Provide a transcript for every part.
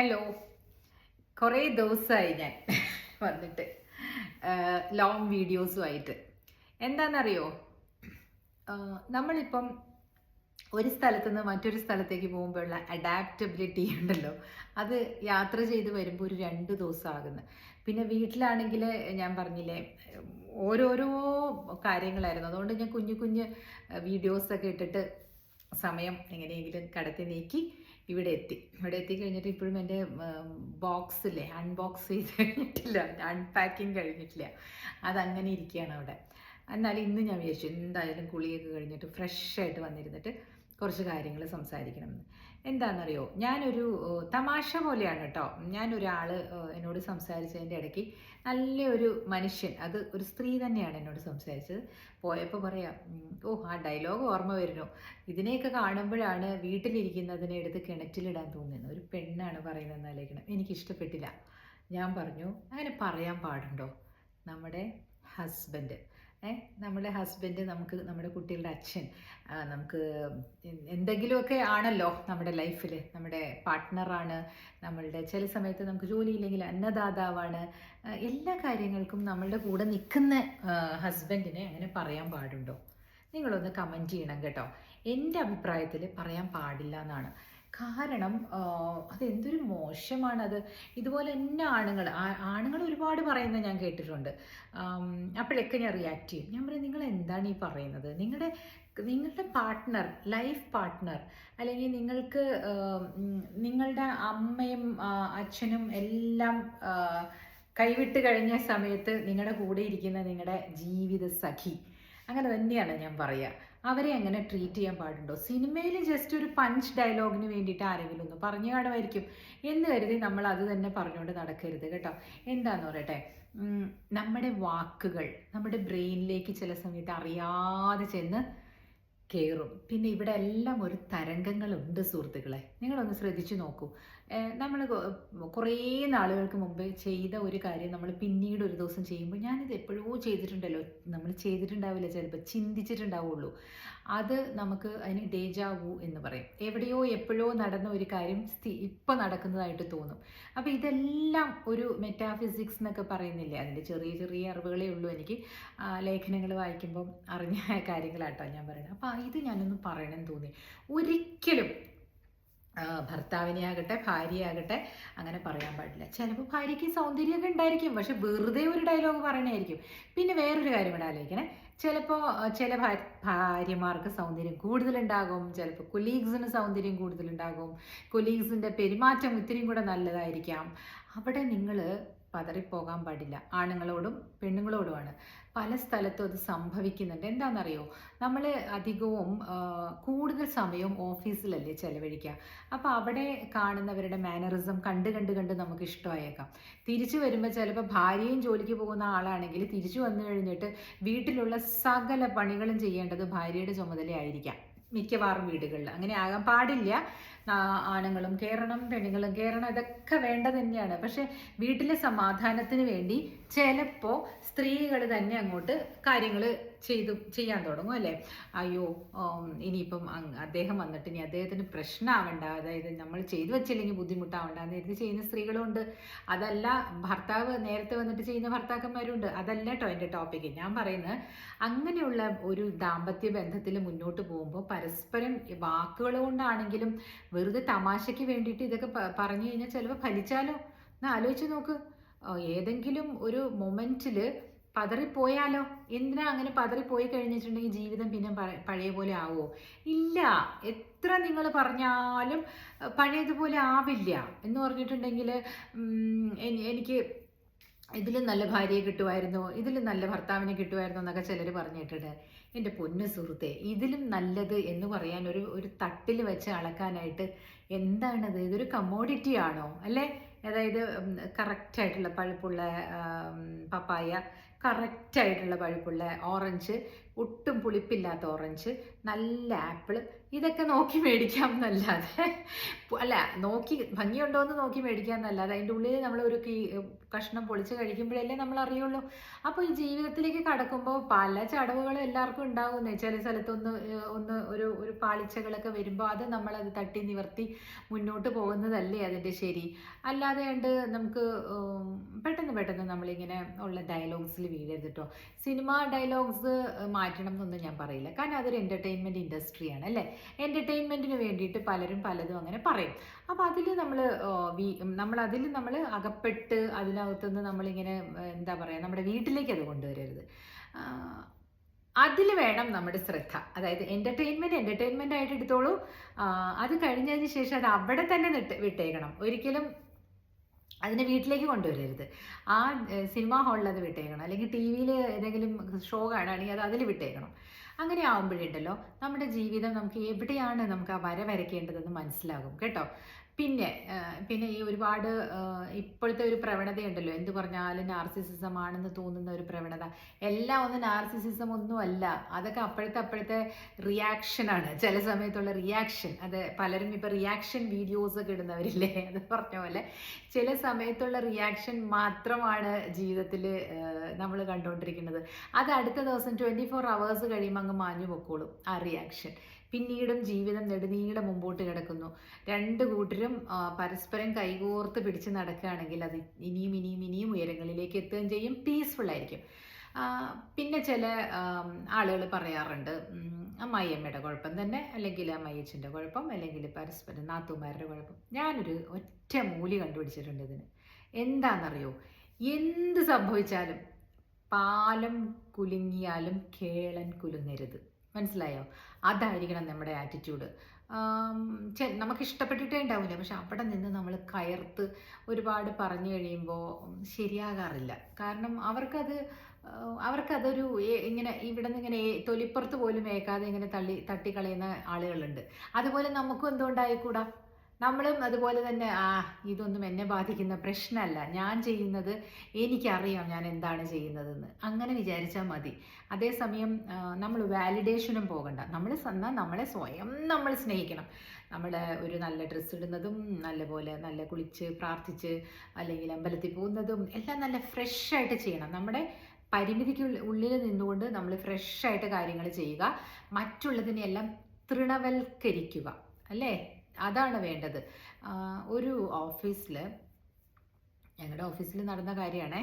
Hello കുറേ ദിവസമായി ഞാൻ വന്നിട്ട്. ലോങ് വീഡിയോസുമായിട്ട് എന്താണെന്നറിയോ നമ്മളിപ്പം ഒരു സ്ഥലത്ത് നിന്ന് മറ്റൊരു സ്ഥലത്തേക്ക് പോകുമ്പോഴുള്ള അഡാപ്റ്റബിലിറ്റി ഉണ്ടല്ലോ. അത് യാത്ര ചെയ്ത് വരുമ്പോൾ ഒരു രണ്ട് ദിവസമാകുന്നു പിന്നെ വീട്ടിലാണെങ്കിൽ ഞാൻ പറഞ്ഞില്ലേ ഓരോരോ കാര്യങ്ങളായിരുന്നു. അതുകൊണ്ട് ഞാൻ കുഞ്ഞു കുഞ്ഞ് വീഡിയോസൊക്കെ ഇട്ടിട്ട് സമയം എങ്ങനെയെങ്കിലും കടത്തി നീക്കി ഇവിടെ എത്തി. ഇവിടെ എത്തി കഴിഞ്ഞിട്ട് ഇപ്പോഴും എന്റെ ബോക്സില്ലേ അൺബോക്സ് ചെയ്ത് കഴിഞ്ഞിട്ടില്ല. അൺപാക്കിങ് കഴിഞ്ഞിട്ടില്ല. അതങ്ങനെ ഇരിക്കുകയാണ് അവിടെ. എന്നാലും ഇന്ന് ഞാൻ വിചാരിച്ചു എന്തായാലും കുളിയൊക്കെ കഴിഞ്ഞിട്ട് ഫ്രഷ് ആയിട്ട് വന്നിരുന്നിട്ട് കുറച്ച് കാര്യങ്ങൾ സംസാരിക്കണമെന്ന് എന്താണെന്നറിയോ ഞാനൊരു തമാശ പോലെയാണ് കേട്ടോ ഞാനൊരാൾ എന്നോട് സംസാരിച്ചതിന്റെ ഇടയ്ക്ക് നല്ലൊരു മനുഷ്യൻ അത് ഒരു സ്ത്രീ തന്നെയാണ് എന്നോട് സംസാരിച്ചത്. പോയപ്പോൾ പറയാം ഓ ആ ഡയലോഗ് ഓർമ്മ വരുന്നു. ഇതിനെയൊക്കെ കാണുമ്പോഴാണ് വീട്ടിലിരിക്കുന്നതിനെ എടുത്ത് കിണറ്റിലിടാൻ തോന്നുന്നത്. ഒരു പെണ്ണാണ് പറയുന്നത് ആലോചിക്കണം. എനിക്കിഷ്ടപ്പെട്ടില്ല. ഞാൻ പറഞ്ഞു അങ്ങനെ പറയാൻ പാടുണ്ടോ? നമ്മുടെ ഹസ്ബൻഡ് നമ്മുടെ ഹസ്ബൻഡ് നമുക്ക് നമ്മുടെ കുട്ടികളുടെ അച്ഛൻ നമുക്ക് എന്തെങ്കിലുമൊക്കെ ആണല്ലോ നമ്മുടെ ലൈഫിൽ നമ്മുടെ പാർട്ട്ണറാണ് നമ്മളുടെ ചില സമയത്ത് നമുക്ക് ജോലിയില്ലെങ്കിൽ അന്നദാതാവാണ്. എല്ലാ കാര്യങ്ങൾക്കും നമ്മളുടെ കൂടെ നിൽക്കുന്ന ഹസ്ബൻഡിനെ അങ്ങനെ പറയാൻ പാടുണ്ടോ? നിങ്ങളൊന്ന് കമന്റ് ചെയ്യണം കേട്ടോ. എന്റെ അഭിപ്രായത്തിൽ പറയാൻ പാടില്ല എന്നാണ്. കാരണം അതെന്തൊരു മോശമാണത്. ഇതുപോലെ തന്നെ ആണുങ്ങൾ ആണുങ്ങൾ ഒരുപാട് പറയുന്നത് ഞാൻ കേട്ടിട്ടുണ്ട്. അപ്പോഴൊക്കെ ഞാൻ റിയാക്ട് ചെയ്യും. ഞാൻ പറയും നിങ്ങൾ എന്താണ് ഈ പറയുന്നത്? നിങ്ങളുടെ നിങ്ങളുടെ പാർട്ട്ണർ ലൈഫ് പാർട്ട്ണർ അല്ലെങ്കിൽ നിങ്ങൾക്ക് നിങ്ങളുടെ അമ്മയും അച്ഛനും എല്ലാം കൈവിട്ട് കഴിഞ്ഞ സമയത്ത് നിങ്ങളുടെ കൂടെ ഇരിക്കുന്ന നിങ്ങളുടെ ജീവിത സഖി. അങ്ങനെ തന്നെയാണ് ഞാൻ പറയുക അവരെ അങ്ങനെ ട്രീറ്റ് ചെയ്യാൻ പാടുണ്ടോ? സിനിമയിൽ ജസ്റ്റ് ഒരു പഞ്ച് ഡയലോഗിന് വേണ്ടിയിട്ട് ആരെങ്കിലും ഒന്ന് പറഞ്ഞു കാണുമായിരിക്കും എന്ന് കരുതി നമ്മൾ അത് തന്നെ പറഞ്ഞുകൊണ്ട് നടക്കരുത് കേട്ടോ. എന്താന്ന് പറയട്ടെ? നമ്മുടെ വാക്കുകൾ നമ്മുടെ ബ്രെയിനിലേക്ക് ചില സമയത്ത് അറിയാതെ ചെന്ന് കയറും പിന്നെ ഇവിടെ എല്ലാം ഒരു തരംഗങ്ങളുണ്ട് സുഹൃത്തുക്കളെ. നിങ്ങളൊന്ന് ശ്രദ്ധിച്ചു നോക്കൂ. നമ്മൾ കുറേ നാളുകൾക്ക് മുമ്പ് ചെയ്ത ഒരു കാര്യം നമ്മൾ പിന്നീട് ഒരു ദിവസം ചെയ്യുമ്പോൾ ഞാനിത് എപ്പോഴോ ചെയ്തിട്ടുണ്ടല്ലോ. നമ്മൾ ചെയ്തിട്ടുണ്ടാവില്ല ചിലപ്പോൾ ചിന്തിച്ചിട്ടുണ്ടാവുള്ളൂ. അത് നമുക്ക് അതിന് ഡേജാവു എന്ന് പറയും. എവിടെയോ എപ്പോഴോ നടന്ന ഒരു കാര്യം സ്ഥി ഇപ്പം നടക്കുന്നതായിട്ട് തോന്നും. അപ്പോൾ ഇതെല്ലാം ഒരു മെറ്റാഫിസിക്സ് എന്നൊക്കെ പറയുന്നില്ലേ? അതിന്റെ ചെറിയ ചെറിയ അറിവുകളേ ഉള്ളൂ എനിക്ക്. ലേഖനങ്ങൾ വായിക്കുമ്പം അറിഞ്ഞ കാര്യങ്ങളാട്ടോ ഞാൻ പറയുന്നത്. അപ്പോൾ ഇത് ഞാനൊന്ന് പറയണമെന്ന് തോന്നി. ഒരിക്കലും ഭർത്താവിനെ ആകട്ടെ ഭാര്യയാകട്ടെ അങ്ങനെ പറയാൻ പാടില്ല. ചിലപ്പോൾ ഭാര്യയ്ക്ക് സൗന്ദര്യമൊക്കെ ഉണ്ടായിരിക്കും. പക്ഷെ വെറുതെ ഒരു ഡയലോഗ് പറയണായിരിക്കും പിന്നെ വേറൊരു കാര്യം ഇവിടെ ആലോചിക്കണേ. ചിലപ്പോൾ ചില ഭാര്യമാർക്ക് സൗന്ദര്യം കൂടുതലുണ്ടാകും. ചിലപ്പോൾ കൊലീഗ്സിന് സൗന്ദര്യം കൂടുതലുണ്ടാകും. കൊലീഗ്സിന്റെ പെരുമാറ്റം ഇത്തിരിയും കൂടെ നല്ലതായിരിക്കാം. അവിടെ നിങ്ങൾ പതറിപ്പോകാൻ പാടില്ല. ആണുങ്ങളോടും പെണ്ണുങ്ങളോടുമാണ്. പല സ്ഥലത്തും അത് സംഭവിക്കുന്നുണ്ട്. എന്താണെന്നറിയോ? നമ്മൾ അധികവും കൂടുതൽ സമയവും ഓഫീസിലല്ലേ ചെലവഴിക്കുക. അപ്പോൾ അവിടെ കാണുന്നവരുടെ മാനറിസം കണ്ട് കണ്ട് കണ്ട് നമുക്ക് ഇഷ്ടമായേക്കാം. തിരിച്ചു വരുമ്പോൾ ചിലപ്പോൾ ഭാര്യയും ജോലിക്ക് പോകുന്ന ആളാണെങ്കിൽ തിരിച്ചു വന്നു കഴിഞ്ഞിട്ട് വീട്ടിലുള്ള സകല പണികളും ചെയ്യേണ്ടത് ഭാര്യയുടെ ചുമതലയായിരിക്കാം. മിക്കവാറും വീടുകളിൽ. അങ്ങനെ ആകാൻ പാടില്ല. ആണുങ്ങളും കയറണം പെണ്ണുങ്ങളും കയറണം ഇതൊക്കെ വേണ്ട തന്നെയാണ്. പക്ഷെ വീട്ടിലെ സമാധാനത്തിന് വേണ്ടി ചിലപ്പോൾ സ്ത്രീകൾ തന്നെ അങ്ങോട്ട് കാര്യങ്ങൾ ചെയ്തു ചെയ്യാൻ തുടങ്ങും അല്ലേ? അയ്യോ ഇനിയിപ്പം അദ്ദേഹം വന്നിട്ട് ഇനി അദ്ദേഹത്തിന് പ്രശ്നമാവണ്ട അതായത് നമ്മൾ ചെയ്തു വെച്ചില്ലെങ്കിൽ ബുദ്ധിമുട്ടാവണ്ട എന്ന് കരുതി ചെയ്യുന്ന സ്ത്രീകളുണ്ട്. അതല്ല ഭർത്താവ് നേരത്തെ വന്നിട്ട് ചെയ്യുന്ന ഭർത്താക്കന്മാരുണ്ട്. അതല്ല കേട്ടോ എന്റെ ടോപ്പിക്ക് ഞാൻ പറയുന്നത് അങ്ങനെയുള്ള ഒരു ദാമ്പത്യ ബന്ധത്തിൽ മുന്നോട്ട് പോകുമ്പോൾ പരസ്പരം വാക്കുകൾ കൊണ്ടാണെങ്കിലും വെറുതെ തമാശയ്ക്ക് വേണ്ടിയിട്ട് ഇതൊക്കെ പറഞ്ഞു കഴിഞ്ഞാൽ ചിലപ്പോൾ ഫലിച്ചാലോ? എന്നാൽ ആലോചിച്ച് നോക്ക്. ഏതെങ്കിലും ഒരു മൊമെന്റിൽ പതറിപ്പോയാലോ? എന്തിനാ അങ്ങനെ പതറിപ്പോയി കഴിഞ്ഞിട്ടുണ്ടെങ്കിൽ ജീവിതം പിന്നെ പഴയ പോലെ ആവോ ഇല്ല. എത്ര നിങ്ങൾ പറഞ്ഞാലും പഴയതുപോലെ ആവില്ല. എന്ന് പറഞ്ഞിട്ടുണ്ടെങ്കിൽ എനിക്ക് ഇതിലും നല്ല ഭാര്യയെ കിട്ടുമായിരുന്നു. ഇതിലും നല്ല ഭർത്താവിനെ കിട്ടുമായിരുന്നു എന്നൊക്കെ ചിലർ പറഞ്ഞിട്ടുണ്ട്. എന്റെ പൊന്നു സുഹൃത്തെ ഇതിലും നല്ലത് എന്ന് പറയാൻ ഒരു ഒരു തട്ടിൽ വെച്ച് അളക്കാനായിട്ട് എന്താണത്? ഇതൊരു കമ്മോഡിറ്റി ആണോ? അല്ലേ? അതായത് കറക്റ്റായിട്ടുള്ള പഴുപ്പുള്ള പപ്പായ കറക്റ്റായിട്ടുള്ള പഴുപ്പുള്ള ഓറഞ്ച് ഒട്ടും പുളിപ്പില്ലാത്ത ഓറഞ്ച് നല്ല ആപ്പിൾ ഇതൊക്കെ നോക്കി മേടിക്കാം എന്നല്ലാതെ അല്ല നോക്കി ഭംഗിയുണ്ടോ എന്ന് നോക്കി മേടിക്കാം എന്നല്ലാതെ അതിന്റെ ഉള്ളിൽ നമ്മൾ ഒരു കീ കഷ്ണം പൊളിച്ച് കഴിക്കുമ്പോഴല്ലേ നമ്മൾ അറിയുള്ളൂ. അപ്പോൾ ഈ ജീവിതത്തിലേക്ക് കടക്കുമ്പോൾ പല ചടവുകളും എല്ലാവർക്കും ഉണ്ടാകുന്നേ ചില സ്ഥലത്തൊന്ന് ഒന്ന് ഒരു ഒരു പാളിച്ചകളൊക്കെ വരുമ്പോൾ അത് നമ്മളത് തട്ടി നിവർത്തി മുന്നോട്ട് പോകുന്നതല്ലേ അതിന്റെ ശരി. അല്ലാതെ കണ്ട് നമുക്ക് പെട്ടെന്ന് പെട്ടെന്ന് നമ്മളിങ്ങനെ ഉള്ള ഡയലോഗ്സിൽ വീഴരുത് കേട്ടോ സിനിമ ഡയലോഗ്സ് മാറ്റണം എന്നൊന്നും ഞാൻ പറയില്ല. കാരണം അതൊരു എന്റർടൈൻമെന്റ് ഇൻഡസ്ട്രിയാണ് അല്ലേ? എന്റർടൈൻമെന്റിന് വേണ്ടിയിട്ട് പലരും പലതും അങ്ങനെ പറയും. അപ്പോൾ അതിൽ നമ്മൾ നമ്മൾ അതിൽ നമ്മൾ അകപ്പെട്ട് അതിനകത്തുനിന്ന് നമ്മളിങ്ങനെ എന്താ പറയുക നമ്മുടെ വീട്ടിലേക്ക് അത് കൊണ്ടുവരരുത്. അതിൽ വേണം നമ്മുടെ ശ്രദ്ധ. അതായത് എന്റർടൈൻമെന്റ് എന്റർടൈൻമെന്റ് ആയിട്ട് എടുത്തോളൂ. അത് കഴിഞ്ഞതിന് ശേഷം അത് അവിടെ തന്നെ നിട്ട് വിട്ടേക്കണം. ഒരിക്കലും അതിനെ വീട്ടിലേക്ക് കൊണ്ടുവരരുത്. ആ സിനിമാ ഹാളിൽ അത് വിട്ടേക്കണം. അല്ലെങ്കിൽ ടി വിയിൽ ഏതെങ്കിലും ഷോ കാണുകയാണെങ്കിൽ അത് അതിൽ വിട്ടേക്കണം. അങ്ങനെ ആകുമ്പോഴുണ്ടല്ലോ നമ്മുടെ ജീവിതം നമുക്ക് എവിടെയാണ് നമുക്ക് ആ വര വരയ്ക്കേണ്ടതെന്ന് മനസ്സിലാകും കേട്ടോ? പിന്നെ പിന്നെ ഈ ഒരുപാട് ഇപ്പോഴത്തെ ഒരു പ്രവണതയുണ്ടല്ലോ. എന്ത് പറഞ്ഞാലും നാർസിസിസം ആണെന്ന് തോന്നുന്ന ഒരു പ്രവണത. എല്ലാം ഒന്നും നാർസിസിസം ഒന്നും അല്ല. അതൊക്കെ അപ്പോഴത്തെ അപ്പോഴത്തെ റിയാക്ഷനാണ് ചില സമയത്തുള്ള റിയാക്ഷൻ അത് പലരും ഇപ്പോൾ റിയാക്ഷൻ വീഡിയോസ് ഒക്കെ ഇടുന്നവരില്ലേ? അത് പറഞ്ഞ പോലെ. ചില സമയത്തുള്ള റിയാക്ഷൻ മാത്രമാണ് ജീവിതത്തിൽ നമ്മൾ കണ്ടുകൊണ്ടിരിക്കുന്നത് അത് അടുത്ത ദിവസം ട്വന്റി ഫോർ അവേഴ്സ് കഴിയുമ്പോൾ അങ്ങ് മാഞ്ഞു പൊക്കോളും ആ റിയാക്ഷൻ പിന്നീടും ജീവിതം നെടുനീളം മുമ്പോട്ട് കിടക്കുന്നു. രണ്ട് കൂട്ടരും പരസ്പരം കൈകോർത്ത് പിടിച്ച് നടക്കുകയാണെങ്കിൽ അത് ഇനിയും ഇനിയും ഇനിയും ഉയരങ്ങളിലേക്ക് എത്തുകയും ചെയ്യും. പീസ്ഫുൾ ആയിരിക്കും. പിന്നെ ചില ആളുകൾ പറയാറുണ്ട് അമ്മായിയമ്മയുടെ കുഴപ്പം തന്നെ അല്ലെങ്കിൽ അമ്മയച്ചന്റെ കുഴപ്പം അല്ലെങ്കിൽ പരസ്പരം നാത്തുമാരുടെ കുഴപ്പം. ഞാനൊരു ഒറ്റ മൂലി കണ്ടുപിടിച്ചിട്ടുണ്ട് ഇതിന്. എന്താണെന്നറിയോ? എന്ത് സംഭവിച്ചാലും പാലം കുലുങ്ങിയാലും കേളൻ കുലുങ്ങരുത്. മനസ്സിലായോ? അതായിരിക്കണം നമ്മുടെ ആറ്റിറ്റ്യൂഡ് നമുക്ക് ഇഷ്ടപ്പെട്ടിട്ടേ ഉണ്ടാവില്ല. പക്ഷെ അവിടെ നിന്ന് നമ്മൾ കയർത്ത് ഒരുപാട് പറഞ്ഞു കഴിയുമ്പോൾ ശരിയാകാറില്ല. കാരണം അവർക്കത് അവർക്കതൊരു ഇങ്ങനെ ഇവിടെ നിന്ന് ഇങ്ങനെ തൊലിപ്പുറത്ത് പോലും ഏക്കാതെ ഇങ്ങനെ തള്ളി തട്ടിക്കളയുന്ന ആളുകളുണ്ട്. അതുപോലെ നമുക്കും എന്തുകൊണ്ടായിക്കൂടാ? നമ്മളും അതുപോലെ തന്നെ ആ ഇതൊന്നും എന്നെ ബാധിക്കുന്ന പ്രശ്നമല്ല. ഞാൻ ചെയ്യുന്നത് എനിക്കറിയാം ഞാൻ എന്താണ് ചെയ്യുന്നതെന്ന്. അങ്ങനെ വിചാരിച്ചാൽ മതി. അതേസമയം നമ്മൾ വാലിഡേഷനും പോകണ്ട. നമ്മൾ എന്നാൽ നമ്മളെ സ്വയം നമ്മൾ സ്നേഹിക്കണം. നമ്മൾ ഒരു നല്ല ഡ്രസ്സ് ഇടുന്നതും നല്ലപോലെ നല്ല കുളിച്ച് പ്രാർത്ഥിച്ച് അല്ലെങ്കിൽ അമ്പലത്തിൽ പോകുന്നതും എല്ലാം നല്ല ഫ്രഷ് ആയിട്ട് ചെയ്യണം. നമ്മുടെ പരിമിതിക്ക് ഉള്ളിൽ നിന്നുകൊണ്ട് നമ്മൾ ഫ്രഷ് ആയിട്ട് കാര്യങ്ങൾ ചെയ്യുക. മറ്റുള്ളതിനെയെല്ലാം തൃണവൽക്കരിക്കുക. അല്ലേ? അതാണ് വേണ്ടത്. ഒരു ഓഫീസിൽ ഞങ്ങളുടെ ഓഫീസിൽ നടന്ന കാര്യമാണേ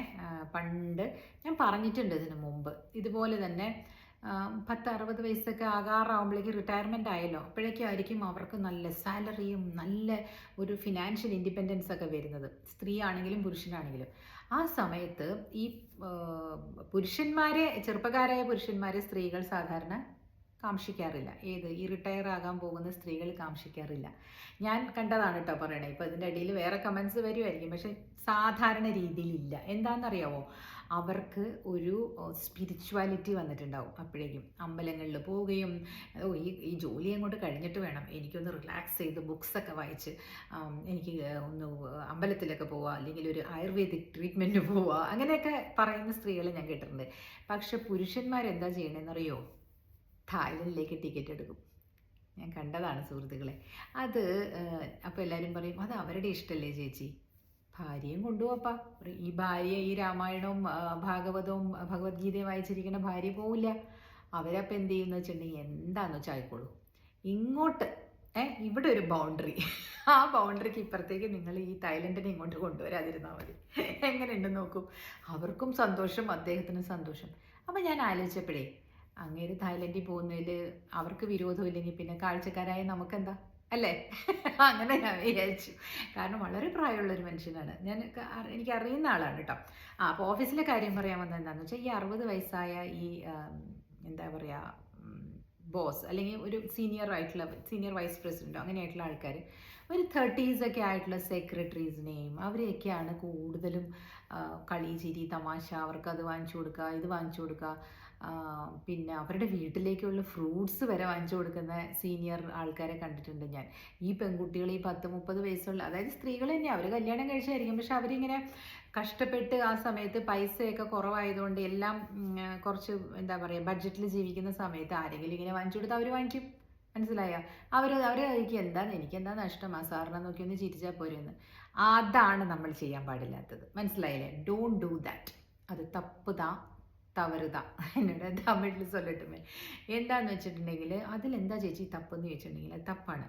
പണ്ട് ഞാൻ പറഞ്ഞിട്ടുണ്ട് ഇതിനു മുമ്പ്. ഇതുപോലെ തന്നെ പത്ത് അറുപത് വയസ്സൊക്കെ ആകാറാവുമ്പോഴേക്കും റിട്ടയർമെന്റ് ആയല്ലോ. അപ്പോഴേക്കും ആയിരിക്കും അവർക്ക് നല്ല സാലറിയും നല്ല ഒരു ഫിനാൻഷ്യൽ ഇൻഡിപെൻഡൻസ് ഒക്കെ വരുന്നത്. സ്ത്രീ ആണെങ്കിലും പുരുഷനാണെങ്കിലും. ആ സമയത്ത് ഈ പുരുഷന്മാരെ ചെറുപ്പക്കാരായ പുരുഷന്മാരെ സ്ത്രീകൾ സാധാരണ കാംക്ഷിക്കാറില്ല ഏത്? ഈ റിട്ടയർ ആകാൻ പോകുന്ന സ്ത്രീകൾ കാംക്ഷിക്കാറില്ല ഞാൻ കണ്ടതാണ് കേട്ടോ പറയണേ. ഇപ്പോൾ ഇതിന്റെ ഇടയിൽ വേറെ കമൻസ് വരുമായിരിക്കും പക്ഷെ സാധാരണ രീതിയിലില്ല എന്താണെന്നറിയാമോ അവർക്ക് ഒരു സ്പിരിച്വാലിറ്റി വന്നിട്ടുണ്ടാവും അപ്പോഴേക്കും. അമ്പലങ്ങളിൽ പോവുകയും ഓ ഈ ഈ ജോലി അങ്ങോട്ട് കഴിഞ്ഞിട്ട് വേണം. എനിക്കൊന്ന് റിലാക്സ് ചെയ്ത് ബുക്സൊക്കെ വായിച്ച് എനിക്ക് ഒന്ന് അമ്പലത്തിലൊക്കെ പോവുക അല്ലെങ്കിൽ ഒരു ആയുർവേദിക് ട്രീറ്റ്മെന്റ് പോവുക അങ്ങനെയൊക്കെ പറയുന്ന സ്ത്രീകളെ ഞാൻ കേട്ടിട്ടുണ്ട്. പക്ഷെ പുരുഷന്മാരെന്താ ചെയ്യണമെന്നറിയോ തായ്ലൻഡിലേക്ക് ടിക്കറ്റ് എടുക്കും. ഞാൻ കണ്ടതാണ് സുഹൃത്തുക്കളെ. അത് അപ്പോൾ എല്ലാവരും പറയും അത് അവരുടെ ഇഷ്ടമല്ലേ ചേച്ചി? ഭാര്യയും കൊണ്ടുപോപ്പാ ഈ ഭാര്യ ഈ രാമായണവും ഭാഗവതവും ഭഗവത്ഗീതയും വായിച്ചിരിക്കുന്ന ഭാര്യ പോവില്ല. അവരപ്പോൾ എന്ത് ചെയ്യുന്നു വെച്ചിട്ടുണ്ടെങ്കിൽ എന്താണെന്ന് വെച്ചാൽ ആയിക്കോളൂ. ഇങ്ങോട്ട് ഏ ഇവിടെ ഒരു ബൗണ്ടറി ആ ബൗണ്ടറിക്ക് ഇപ്പുറത്തേക്ക് നിങ്ങൾ ഈ തായ്ലൻഡിനെ ഇങ്ങോട്ട് കൊണ്ടുവരാതിരുന്നാൽ മതി. എങ്ങനെയുണ്ടെന്ന് നോക്കൂ. അവർക്കും സന്തോഷം അദ്ദേഹത്തിനും സന്തോഷം. അപ്പം ഞാൻ ആലോചിച്ചപ്പോഴേ അങ്ങേര് തായ്ലൻഡിൽ പോകുന്നതിൽ അവർക്ക് വിരോധമില്ലെങ്കിൽ പിന്നെ കാഴ്ചക്കാരായ നമുക്കെന്താ? അല്ലേ? അങ്ങനെ ഞാൻ വിചാരിച്ചു. കാരണം വളരെ പ്രായമുള്ളൊരു മനുഷ്യനാണ്. ഞാൻ എനിക്ക് അറിയുന്ന ആളാണ് കേട്ടോ. ആ അപ്പോൾ ഓഫീസിലെ കാര്യം പറയാൻ വന്നത് എന്താണെന്ന് വെച്ചാൽ ഈ അറുപത് വയസ്സായ ഈ എന്താ പറയുക ബോസ് അല്ലെങ്കിൽ ഒരു സീനിയർ ആയിട്ടുള്ള സീനിയർ വൈസ് പ്രസിഡന്റോ അങ്ങനെയായിട്ടുള്ള ആൾക്കാർ ഒരു തേർട്ടീസൊക്കെ ആയിട്ടുള്ള സെക്രട്ടറീസിനെയും അവരെയൊക്കെയാണ് കൂടുതലും കളി ചിരി തമാശ അവർക്ക് അത് വാങ്ങിച്ചു കൊടുക്കുക ഇത് വാങ്ങിച്ചു കൊടുക്കുക പിന്നെ അവരുടെ വീട്ടിലേക്കുള്ള ഫ്രൂട്ട്സ് വരെ വാങ്ങിച്ചു കൊടുക്കുന്ന സീനിയർ ആൾക്കാരെ കണ്ടിട്ടുണ്ട് ഞാൻ. ഈ പെൺകുട്ടികൾ ഈ പത്ത് മുപ്പത് വയസ്സുള്ള അതായത് സ്ത്രീകൾ തന്നെ അവർ കല്യാണം കഴിച്ചായിരിക്കും. പക്ഷെ അവരിങ്ങനെ കഷ്ടപ്പെട്ട് ആ സമയത്ത് പൈസയൊക്കെ കുറവായതുകൊണ്ട് എല്ലാം കുറച്ച് എന്താ പറയുക ബഡ്ജറ്റിൽ ജീവിക്കുന്ന സമയത്ത് ആരെങ്കിലും ഇങ്ങനെ വാങ്ങിച്ചു കൊടുത്താൽ അവർ വാങ്ങിക്കും. മനസ്സിലായോ? അവർ അവർ എനിക്ക് എന്താണ് എനിക്ക് എന്താ നഷ്ടം? ആ സാറിനെ നോക്കി ഒന്ന് ചിരിച്ചാൽ പോരെന്ന്. അതാണ് നമ്മൾ ചെയ്യാൻ പാടില്ലാത്തത്. മനസ്സിലായില്ലേ? ഡോണ്ട് ഡു ദാറ്റ് അത് തപ്പുതാ തവറുതാ. എന്നോട് തമിഴിൽ സൊല്ലട്ടുമേ എന്താന്ന് വെച്ചിട്ടുണ്ടെങ്കിൽ അതിലെന്താ ചേച്ചി തപ്പെന്ന് ചോദിച്ചിട്ടുണ്ടെങ്കിൽ തപ്പാണ്.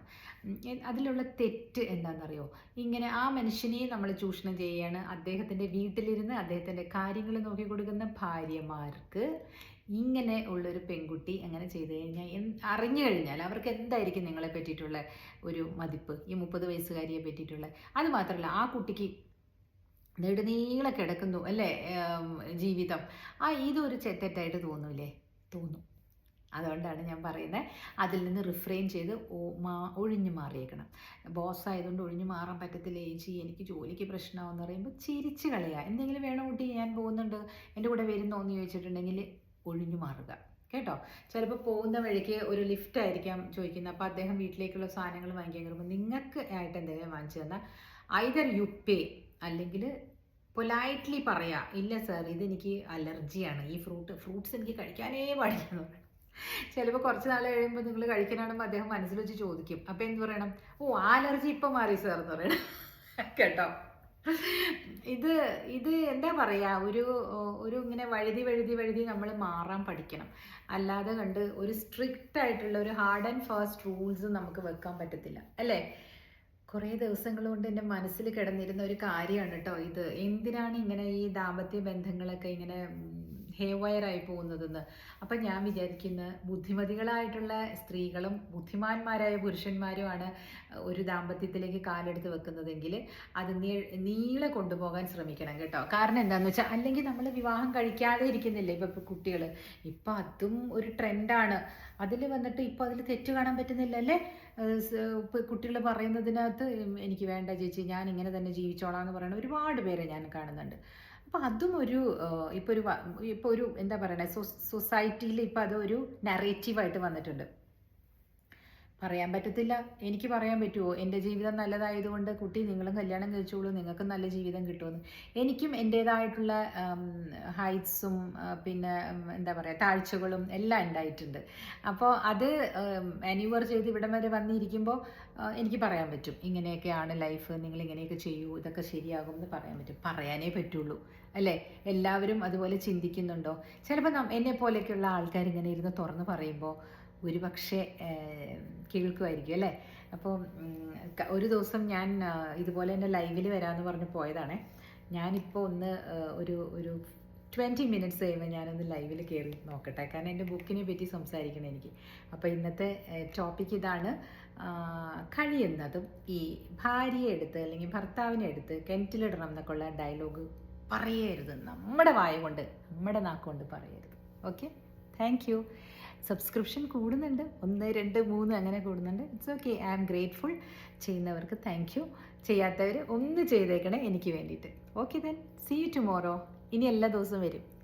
അതിലുള്ള തെറ്റ് എന്താണെന്നറിയോ ഇങ്ങനെ ആ മനുഷ്യനെ നമ്മൾ ചൂഷണം ചെയ്യുകയാണ് അദ്ദേഹത്തിന്റെ വീട്ടിലിരുന്ന് അദ്ദേഹത്തിന്റെ കാര്യങ്ങൾ നോക്കി കൊടുക്കുന്ന ഭാര്യമാർക്ക് ഇങ്ങനെ ഉള്ളൊരു പെൺകുട്ടി അങ്ങനെ ചെയ്തു കഴിഞ്ഞാൽ അറിഞ്ഞു കഴിഞ്ഞാൽ അവർക്ക് എന്തായിരിക്കും നിങ്ങളെ പറ്റിയിട്ടുള്ള ഒരു മതിപ്പ്? ഈ മുപ്പത് വയസ്സുകാരിയെ പറ്റിയിട്ടുള്ള അത് മാത്രമല്ല ആ കുട്ടിക്ക് നെടുനീളെ കിടക്കുന്നു അല്ലേ? ജീവിതം. ആ ഇതൊരു തെറ്റായിട്ട് തോന്നൂലേ? തോന്നും. അതുകൊണ്ടാണ് ഞാൻ പറയുന്നത് അതിൽ നിന്ന് റിഫ്രെയിൻ ചെയ്ത് ഒഴിഞ്ഞു മാറിയേക്കണം. ബോസ് ആയതുകൊണ്ട് ഒഴിഞ്ഞു മാറാൻ പറ്റത്തില്ല ഏച്ചി എനിക്ക് ജോലിക്ക് പ്രശ്നമാവെന്ന് പറയുമ്പോൾ ചിരിച്ച് കളയുക എന്തെങ്കിലും വേണോ കൂട്ടി ഞാൻ പോകുന്നുണ്ട്. എന്റെ കൂടെ വരുന്നോ എന്ന് ചോദിച്ചിട്ടുണ്ടെങ്കിൽ ഒഴിഞ്ഞു മാറുക. കേട്ടോ? ചിലപ്പോൾ പോകുന്ന വഴിക്ക് ഒരു ലിഫ്റ്റ് ആയിരിക്കാം ചോദിക്കുന്നത്. അപ്പോൾ അദ്ദേഹം വീട്ടിലേക്കുള്ള സാധനങ്ങൾ വാങ്ങിക്കാൻ കയറുമ്പോൾ നിങ്ങൾക്ക് ആയിട്ട് എന്തെങ്കിലും വാങ്ങിച്ചു തന്നാൽ ഐദർ യു പേ അല്ലെങ്കിൽ പൊലൈറ്റ്ലി പറയാ ഇല്ല സാർ ഇതെനിക്ക് അലർജിയാണ്. ഈ ഫ്രൂട്ട് ഫ്രൂട്ട്സ് എനിക്ക് കഴിക്കാനേ പാടില്ല. ചിലപ്പോൾ കുറച്ച് നാൾ കഴിയുമ്പോൾ നിങ്ങൾ കഴിക്കാനാണെന്ന് അദ്ദേഹം മനസ്സിൽ വെച്ച് ചോദിക്കും. അപ്പോൾ എന്ത് പറയണം? ഓ അലർജി ഇപ്പം മാറി സർ എന്ന് പറയണം കേട്ടോ? ഇത് ഇത് എന്താ പറയുക ഒരു ഒരു ഇങ്ങനെ വഴുതി വഴുതി വഴുതി നമ്മൾ മാറാൻ പഠിക്കണം. അല്ലാതെ കണ്ട് ഒരു സ്ട്രിക്റ്റ് ആയിട്ടുള്ള ഒരു ഹാർഡ് ആൻഡ് ഫാസ്റ്റ് റൂൾസ് നമുക്ക് വെക്കാൻ പറ്റത്തില്ല. അല്ലേ? കുറേ ദിവസങ്ങൾ കൊണ്ട് എന്റെ മനസ്സിൽ കിടന്നിരുന്ന ഒരു കാര്യമാണ് കേട്ടോ ഇത്. എന്തിനാണ് ഇങ്ങനെ ഈ ദാമ്പത്യ ബന്ധങ്ങളൊക്കെ ഇങ്ങനെ ഹേവയറായി പോകുന്നതെന്ന്? അപ്പം ഞാൻ വിചാരിക്കുന്ന ബുദ്ധിമതികളായിട്ടുള്ള സ്ത്രീകളും ബുദ്ധിമാന്മാരായ പുരുഷന്മാരുമാണ് ഒരു ദാമ്പത്യത്തിലേക്ക് കാലെടുത്ത് വെക്കുന്നതെങ്കിൽ അത് നീളെ കൊണ്ടുപോകാൻ ശ്രമിക്കണം കേട്ടോ. കാരണം എന്താണെന്ന് വെച്ചാൽ അല്ലെങ്കിൽ നമ്മൾ വിവാഹം കഴിക്കാതെ ഇരിക്കുന്നില്ലേ ഇപ്പം കുട്ടികൾ ഇപ്പം അതും ഒരു ട്രെൻഡാണ് അതിൽ വന്നിട്ട് ഇപ്പം അതിൽ തെറ്റ് കാണാൻ പറ്റുന്നില്ല അല്ലേ? കുട്ടികൾ പറയുന്നതിനകത്ത് എനിക്ക് വേണ്ട ചേച്ചി ഞാൻ ഇങ്ങനെ തന്നെ ജീവിച്ചോളാം എന്ന് പറയുന്ന ഒരുപാട് പേരെ ഞാൻ കാണുന്നുണ്ട്. അപ്പോൾ അതും ഒരു ഇപ്പോൾ ഒരു ഇപ്പോൾ ഒരു എന്താ പറയണേ സൊസൈറ്റിയിൽ ഇപ്പോൾ അത് ഒരു നറേറ്റീവായിട്ട് വന്നിട്ടുണ്ട്. പറയാൻ പറ്റത്തില്ല. എനിക്ക് പറയാൻ പറ്റുമോ എന്റെ ജീവിതം നല്ലതായതുകൊണ്ട് കുട്ടി നിങ്ങളും കല്യാണം കഴിച്ചോളൂ നിങ്ങൾക്ക് നല്ല ജീവിതം കിട്ടുമെന്ന്. എനിക്കും എന്റേതായിട്ടുള്ള ഹൈറ്റ്സും പിന്നെ എന്താ പറയുക താഴ്ചകളും എല്ലാം ഉണ്ടായിട്ടുണ്ട്. അപ്പോൾ അത് അനിവർ ചെയ്ത് ഇവിടം വരെ വന്നിരിക്കുമ്പോൾ എനിക്ക് പറയാൻ പറ്റും. ഇങ്ങനെയൊക്കെയാണ് ലൈഫ് നിങ്ങൾ ഇങ്ങനെയൊക്കെ ചെയ്യൂ ഇതൊക്കെ ശരിയാകും എന്ന് പറയാൻ പറ്റും. പറയാനേ പറ്റുള്ളൂ അല്ലേ? എല്ലാവരും അതുപോലെ ചിന്തിക്കുന്നുണ്ടോ? ചിലപ്പോൾ എന്നെ പോലെയൊക്കെയുള്ള ആൾക്കാർ ഇങ്ങനെ ഇരുന്ന് തുറന്ന് പറയുമ്പോൾ ഒരു പക്ഷേ കേൾക്കുമായിരിക്കും അല്ലേ? അപ്പോൾ ഒരു ദിവസം ഞാൻ ഇതുപോലെ തന്നെ ലൈവിൽ വരാമെന്ന് പറഞ്ഞ് പോയതാണ്. ഞാനിപ്പോൾ ഒന്ന് ഒരു ഒരു ട്വന്റി മിനിറ്റ്സ് കഴിയുമ്പോൾ ഞാനൊന്ന് ലൈവിൽ കയറി നോക്കട്ടെ. കാരണം എന്റെ ബുക്കിനെ പറ്റി സംസാരിക്കണം എനിക്ക്. അപ്പോൾ ഇന്നത്തെ ടോപ്പിക് ഇതാണ് കഴിയുന്നതും ഈ ഭാര്യയെ എടുത്ത് അല്ലെങ്കിൽ ഭർത്താവിനെ എടുത്ത് കിണറ്റിലിടണം എന്നൊക്കെയുള്ള ഡയലോഗ് പറയരുത്. നമ്മുടെ വായ കൊണ്ട് നമ്മുടെ നാക്കുകൊണ്ട് പറയരുത്. ഓക്കെ? താങ്ക് സബ്സ്ക്രിപ്ഷൻ കൂടുന്നുണ്ട്. ഒന്ന് രണ്ട് മൂന്ന് അങ്ങനെ കൂടുന്നുണ്ട്. It's okay I am grateful ചെയ്യുന്നവർക്ക് താങ്ക് യു ചെയ്യാത്തവർ ഒന്ന് ചെയ്തേക്കണേ എനിക്ക് വേണ്ടിയിട്ട്. Okay then see you tomorrow ഇനി എല്ലാ ദിവസവും വരും.